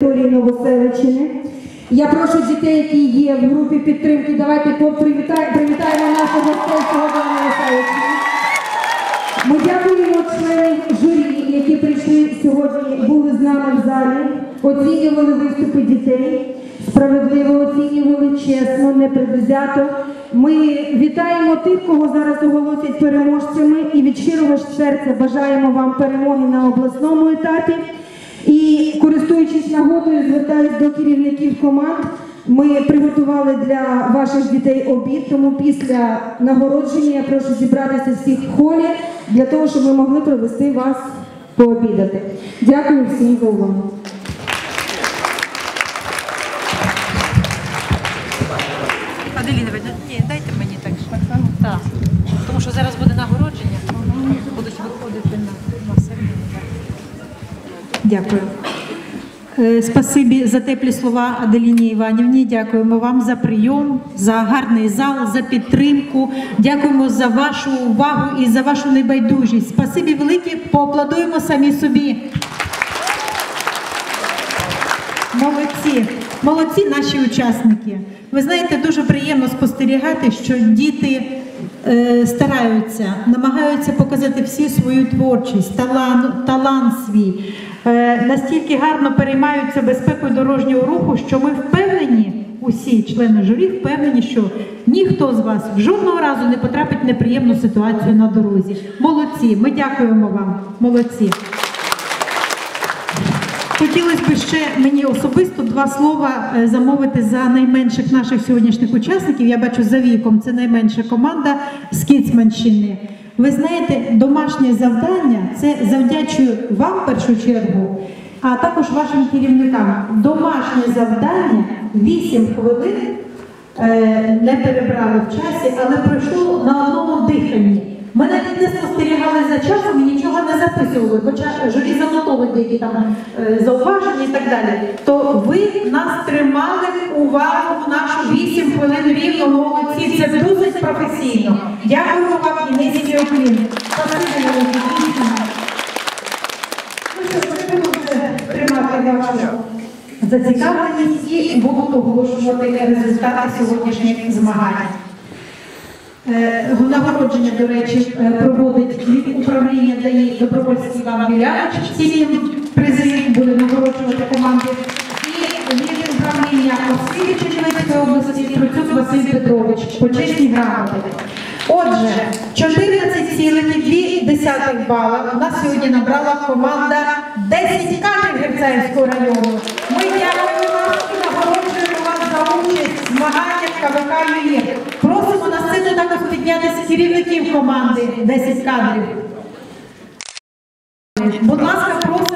території Новоселичини. Я прошу дітей, які є в групі підтримки, давайте привітаємо наших гостей Ми дякуємо членам журі, які прийшли сьогодні, були з нами в залі, оцінювали виступи дітей, справедливо оцінювали, чесно, непредвзято. Ми вітаємо тих, кого зараз оголосять переможцями, і від щирого серця бажаємо вам перемоги на обласному етапі. І користуючись нагодою, звертаюсь до керівників команд. Ми приготували для ваших дітей обід, тому після нагородження я прошу зібратися всіх в холі для того, щоб ми могли провести вас пообідати. Дякую всім за увагу. Аделіна, дайте мені. Так. Тому що зараз буде нагородження, будуть виходити на, на середину. Дякую. Е, Спасибі за теплі слова Аделіні Іванівні. Дякуємо вам за прийом, за гарний зал, за підтримку. Дякуємо за вашу увагу і за вашу небайдужість. Спасибі велике, поаплодуємо самі собі. Молодці, молодці наші учасники. Ви знаєте, дуже приємно спостерігати, що діти стараються, намагаються показати всі свою творчість, талант, талант свій. Е, настільки гарно переймаються безпекою дорожнього руху, що ми впевнені, усі члени журі впевнені, що ніхто з вас жодного разу не потрапить в неприємну ситуацію на дорозі. Молодці, ми дякуємо вам. Молодці. Хотілося б ще мені особисто два слова е, замовити за найменших наших сьогоднішніх учасників. Я бачу за віком, це найменша команда з Кіцманщини. Ви знаєте, домашнє завдання це завдячую вам в першу чергу, а також вашим керівникам. Домашнє завдання 8 хвилин е, не перебрали в часі, але пройшло на одному диханні. Ми навіть не спостерігали за часом і нічого не записували, хоча журі занотовують деякі там е, зауваження і так далі. То ви нас тримали увагу в нашу 8 хвилин рівно молодці. Це досить професійно. Дякуємо вам і низький вже тримати вашу зацікавленість і будуть оголошувати результати сьогоднішніх змагань. Е, Нагородження, до речі, е, проводить від управління ДАІ Добровольський Іван Біляч. Ці призи буде нагороджувати команди. І від управління освіти Чернівецької області Труцюк Василь Петрович. Почесні грамоти. Отже, 14,2 бала у нас сьогодні набрала команда 10 кадрів Герцаївського району. Ми дякуємо вам і нагороджуємо вас за участь в змаганнях КВК ЮЄ. Просимо на сцену також піднятися керівників команди 10 кадрів. Будь ласка, просимо.